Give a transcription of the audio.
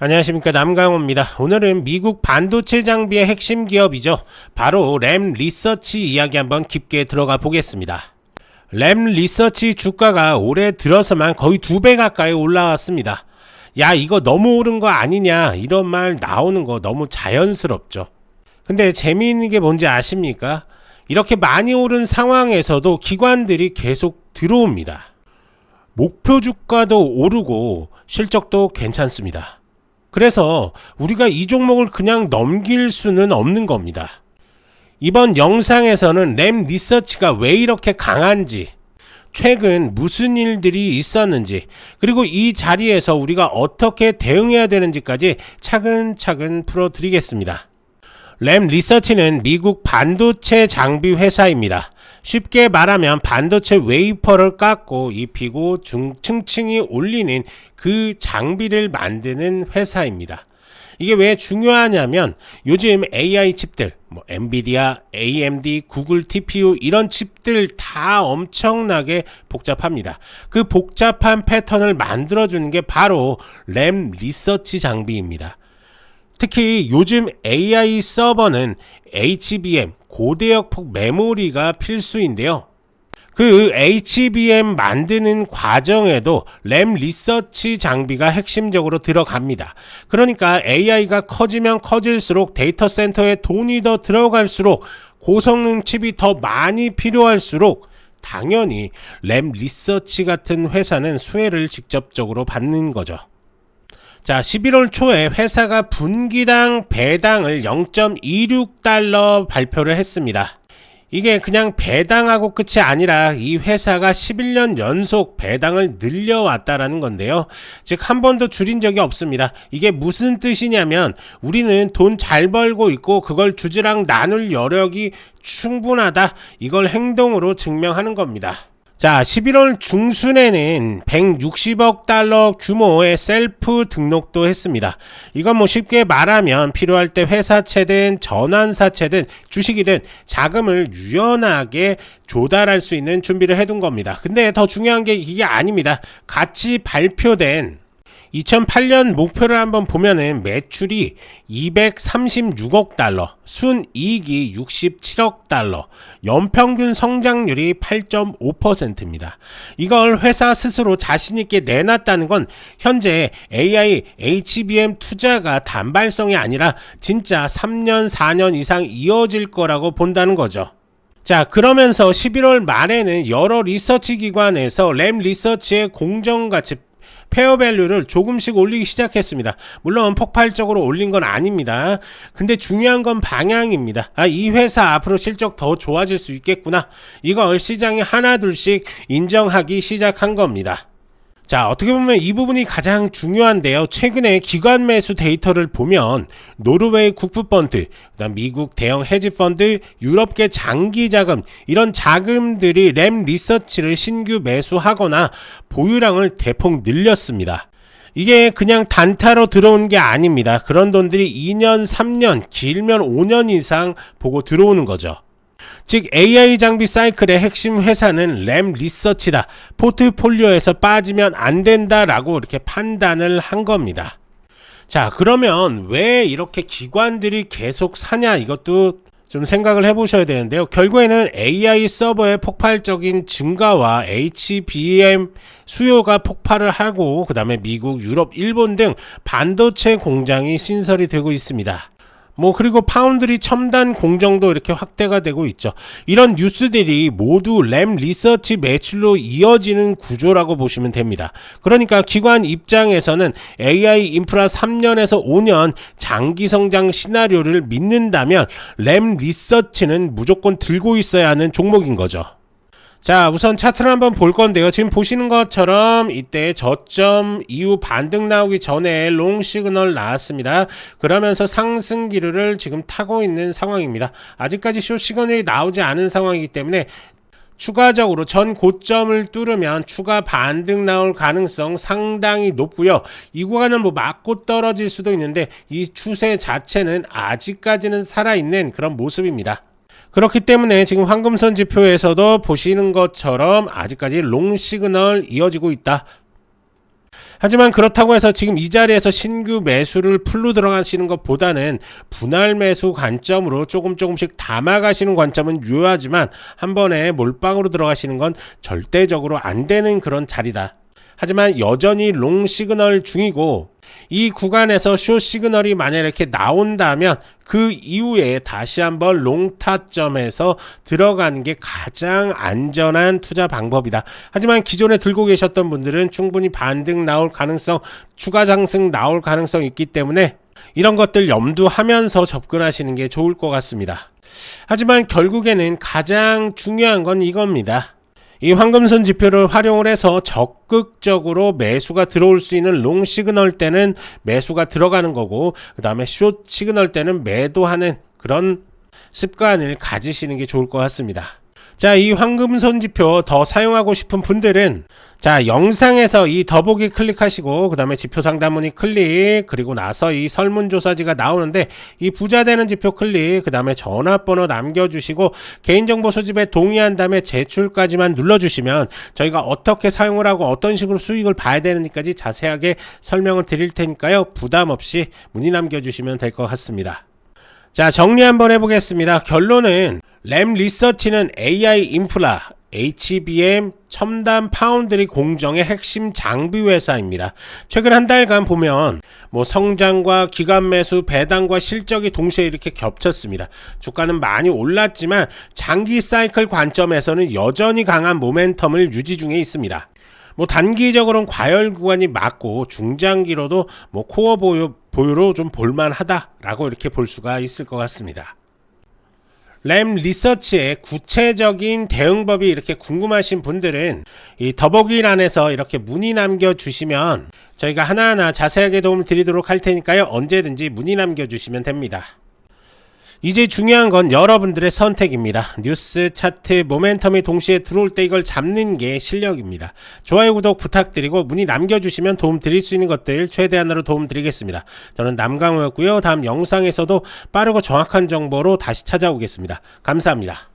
안녕하십니까 남강호입니다. 오늘은 미국 반도체 장비의 핵심 기업이죠. 바로 램 리서치 이야기 한번 깊게 들어가 보겠습니다. 램 리서치 주가가 올해 들어서만 거의 두 배 가까이 올라왔습니다. 야 이거 너무 오른 거 아니냐 이런 말 나오는 거 너무 자연스럽죠. 근데 재미있는 게 뭔지 아십니까? 이렇게 많이 오른 상황에서도 기관들이 계속 들어옵니다. 목표 주가도 오르고 실적도 괜찮습니다. 그래서 우리가 이 종목을 그냥 넘길 수는 없는 겁니다. 이번 영상에서는 램 리서치가 왜 이렇게 강한지, 최근 무슨 일들이 있었는지, 그리고 이 자리에서 우리가 어떻게 대응해야 되는지까지 차근차근 풀어드리겠습니다. 램 리서치는 미국 반도체 장비 회사입니다. 쉽게 말하면 반도체 웨이퍼를 깎고 입히고 중층층이 올리는 그 장비를 만드는 회사입니다. 이게 왜 중요하냐면 요즘 AI 칩들, 뭐 엔비디아, AMD, 구글 TPU 이런 칩들 다 엄청나게 복잡합니다. 그 복잡한 패턴을 만들어주는 게 바로 램 리서치 장비입니다. 특히 요즘 AI 서버는 HBM 고대역폭 메모리가 필수인데요. 그 HBM 만드는 과정에도 램 리서치 장비가 핵심적으로 들어갑니다. 그러니까 AI가 커지면 커질수록 데이터 센터에 돈이 더 들어갈수록 고성능 칩이 더 많이 필요할수록 당연히 램 리서치 같은 회사는 수혜를 직접적으로 받는 거죠. 자, 11월 초에 회사가 분기당 배당을 0.26달러 발표를 했습니다. 이게 그냥 배당하고 끝이 아니라 이 회사가 11년 연속 배당을 늘려왔다라는 건데요. 즉, 한 번도 줄인 적이 없습니다. 이게 무슨 뜻이냐면 우리는 돈 잘 벌고 있고 그걸 주주랑 나눌 여력이 충분하다. 이걸 행동으로 증명하는 겁니다. 자, 11월 중순에는 160억 달러 규모의 셀프 등록도 했습니다. 이건 뭐 쉽게 말하면 필요할 때 회사채든 전환사채든 주식이든 자금을 유연하게 조달할 수 있는 준비를 해둔 겁니다. 근데 더 중요한 게 이게 아닙니다. 같이 발표된 2008년 목표를 한번 보면은 매출이 236억 달러, 순이익이 67억 달러, 연평균 성장률이 8.5%입니다. 이걸 회사 스스로 자신 있게 내놨다는 건 현재 AI, HBM 투자가 단발성이 아니라 진짜 3년, 4년 이상 이어질 거라고 본다는 거죠. 자, 그러면서 11월 말에는 여러 리서치 기관에서 램 리서치의 공정 가치 페어 밸류를 조금씩 올리기 시작했습니다. 물론 폭발적으로 올린 건 아닙니다. 근데 중요한 건 방향입니다. 아, 이 회사 앞으로 실적 더 좋아질 수 있겠구나. 이걸 시장이 하나둘씩 인정하기 시작한 겁니다. 자, 어떻게 보면 이 부분이 가장 중요한데요. 최근에 기관 매수 데이터를 보면 노르웨이 국부펀드, 그다음 미국 대형 헤지펀드, 유럽계 장기 자금 이런 자금들이 램 리서치를 신규 매수하거나 보유량을 대폭 늘렸습니다. 이게 그냥 단타로 들어온 게 아닙니다. 그런 돈들이 2년, 3년, 길면 5년 이상 보고 들어오는 거죠. 즉 AI 장비 사이클의 핵심 회사는 램 리서치다. 포트폴리오에서 빠지면 안 된다라고 이렇게 판단을 한 겁니다. 자, 그러면 왜 이렇게 기관들이 계속 사냐? 이것도 좀 생각을 해보셔야 되는데요. 결국에는 AI 서버의 폭발적인 증가와 HBM 수요가 폭발을 하고, 그 다음에 미국, 유럽, 일본 등 반도체 공장이 신설이 되고 있습니다. 뭐 그리고 파운드리 첨단 공정도 이렇게 확대가 되고 있죠. 이런 뉴스들이 모두 램 리서치 매출로 이어지는 구조라고 보시면 됩니다. 그러니까 기관 입장에서는 AI 인프라 3년에서 5년 장기 성장 시나리오를 믿는다면 램 리서치는 무조건 들고 있어야 하는 종목인 거죠. 자, 우선 차트를 한번 볼 건데요. 지금 보시는 것처럼 이때 저점 이후 반등 나오기 전에 롱 시그널 나왔습니다. 그러면서 상승 기류를 지금 타고 있는 상황입니다. 아직까지 쇼 시그널이 나오지 않은 상황이기 때문에 추가적으로 전 고점을 뚫으면 추가 반등 나올 가능성 상당히 높고요. 이 구간은 뭐 맞고 떨어질 수도 있는데 이 추세 자체는 아직까지는 살아있는 그런 모습입니다. 그렇기 때문에 지금 황금선 지표에서도 보시는 것처럼 아직까지 롱 시그널 이어지고 있다. 하지만 그렇다고 해서 지금 이 자리에서 신규 매수를 풀로 들어가시는 것보다는 분할 매수 관점으로 조금 조금씩 담아가시는 관점은 유효하지만 한 번에 몰빵으로 들어가시는 건 절대적으로 안 되는 그런 자리다. 하지만 여전히 롱 시그널 중이고 이 구간에서 쇼 시그널이 만약 이렇게 나온다면 그 이후에 다시 한번 롱 타점에서 들어가는 게 가장 안전한 투자 방법이다. 하지만 기존에 들고 계셨던 분들은 충분히 반등 나올 가능성, 추가 상승 나올 가능성 있기 때문에 이런 것들 염두하면서 접근하시는 게 좋을 것 같습니다. 하지만 결국에는 가장 중요한 건 이겁니다. 이 황금선 지표를 활용을 해서 적극적으로 매수가 들어올 수 있는 롱 시그널 때는 매수가 들어가는 거고 그 다음에 숏 시그널 때는 매도하는 그런 습관을 가지시는 게 좋을 것 같습니다. 자, 이 황금선 지표 더 사용하고 싶은 분들은 자, 영상에서 이 더보기 클릭하시고 그다음에 지표 상담문의 클릭 그리고 나서 이 설문조사지가 나오는데 이 부자 되는 지표 클릭 그다음에 전화번호 남겨 주시고 개인정보 수집에 동의한 다음에 제출까지만 눌러 주시면 저희가 어떻게 사용을 하고 어떤 식으로 수익을 봐야 되는지까지 자세하게 설명을 드릴 테니까요. 부담 없이 문의 남겨 주시면 될 것 같습니다. 자, 정리 한번 해보겠습니다. 결론은 램 리서치는 AI 인프라, HBM, 첨단 파운드리 공정의 핵심 장비 회사입니다. 최근 한 달간 보면 뭐 성장과 기간 매수, 배당과 실적이 동시에 이렇게 겹쳤습니다. 주가는 많이 올랐지만 장기 사이클 관점에서는 여전히 강한 모멘텀을 유지 중에 있습니다. 뭐 단기적으로는 과열 구간이 맞고 중장기로도 뭐 코어 보유, 보유로 좀 볼만하다라고 이렇게 볼 수가 있을 것 같습니다. 램 리서치의 구체적인 대응법이 이렇게 궁금하신 분들은 이 더보기란에서 이렇게 문의 남겨 주시면 저희가 하나하나 자세하게 도움을 드리도록 할 테니까요. 언제든지 문의 남겨 주시면 됩니다. 이제 중요한 건 여러분들의 선택입니다. 뉴스, 차트, 모멘텀이 동시에 들어올 때 이걸 잡는 게 실력입니다. 좋아요, 구독 부탁드리고 문의 남겨주시면 도움 드릴 수 있는 것들 최대한으로 도움 드리겠습니다. 저는 남강호였고요. 다음 영상에서도 빠르고 정확한 정보로 다시 찾아오겠습니다. 감사합니다.